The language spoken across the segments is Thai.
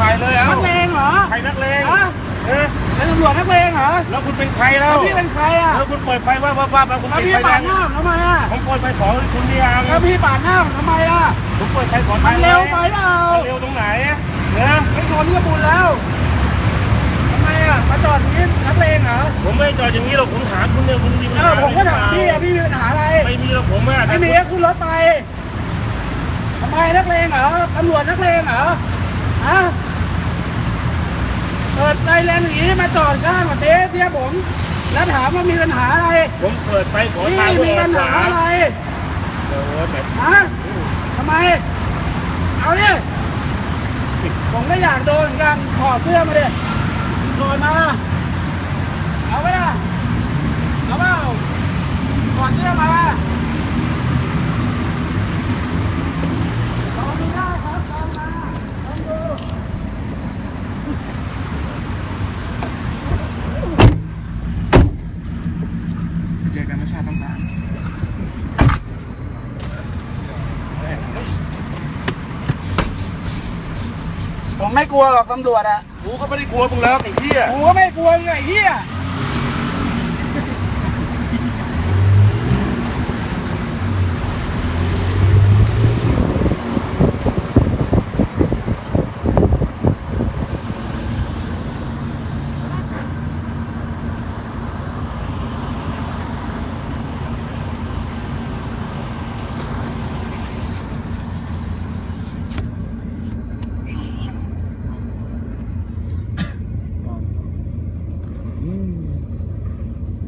ถ่ายเลยเอ้านักเลงเหรอใครนักเลงฮะเออเป็นตำรวจนักเลงเหรอ แล้วคุณเป็นใครแล้แล้ววพี่เป็นใครอะแล้วคุณเปิดไฟว่าว่าว่าคุณแล้วปิดพี่ไฟแดปาดงหน้าผมทำไมอะผมเปิดไฟขอคุณนี่ยังแล้วพี่ปาดหน้าผมทำไมอะผมเปิดไฟขอมันเร็วไปเปล่ามันเร็วตรงไหนเนี่ยไม่ชนก็บุญแล้วทำไมอะมาจอดอย่างนี้นักเลงเหรอผมไม่จอดอย่างนี้หรอกผมถามคุณเนี่ยคุณมีปัญเอหาอผมก็ถามพี่อะพี่มีปัญหาอะไรไม่มีหรอกผมอะไม่มีก็ขึ้นรถไปทำไมนักเลงเหรอตำรวจนักเลงเหรอฮะ เปิดไฟแรงอย่างนี้มาจอดข้างกับเต๊ะเทียบผม แล้วถามว่ามีปัญหาอะไรผมเปิดไฟขอพี่ทางมีปัญหาอะไรเออแบบฮะทำไม เอาดิผมก็อยากโดนเหมือนกันถอดเสื้อมาดิถอดมา เอาไปละเอาเปล่าถอดเสื้อมาลองดูได้ครับลองมาลองดู เจ อกันไม่ชาติต้องตามผมไม่กลัวหรอกตำรวจอะกูก็ไม่ได้กลัวมึงแล้วไอ้เหี้ยผมก็ไม่กลัวไงไอ้เหี้ย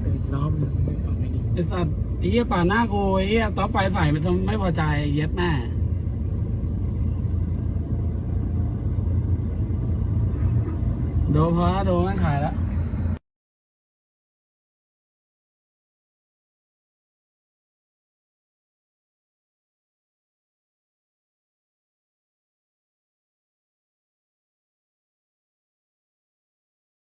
เป็นอีกรอบหนึงเอา ไอสัตว์ไอ้เหี้ยป่าดหน้ากูไอ้เหี้ยต่อไฟใส่มันทำไม่พอใจเย็ดแม่โดนพอโดนมันขายแล้ว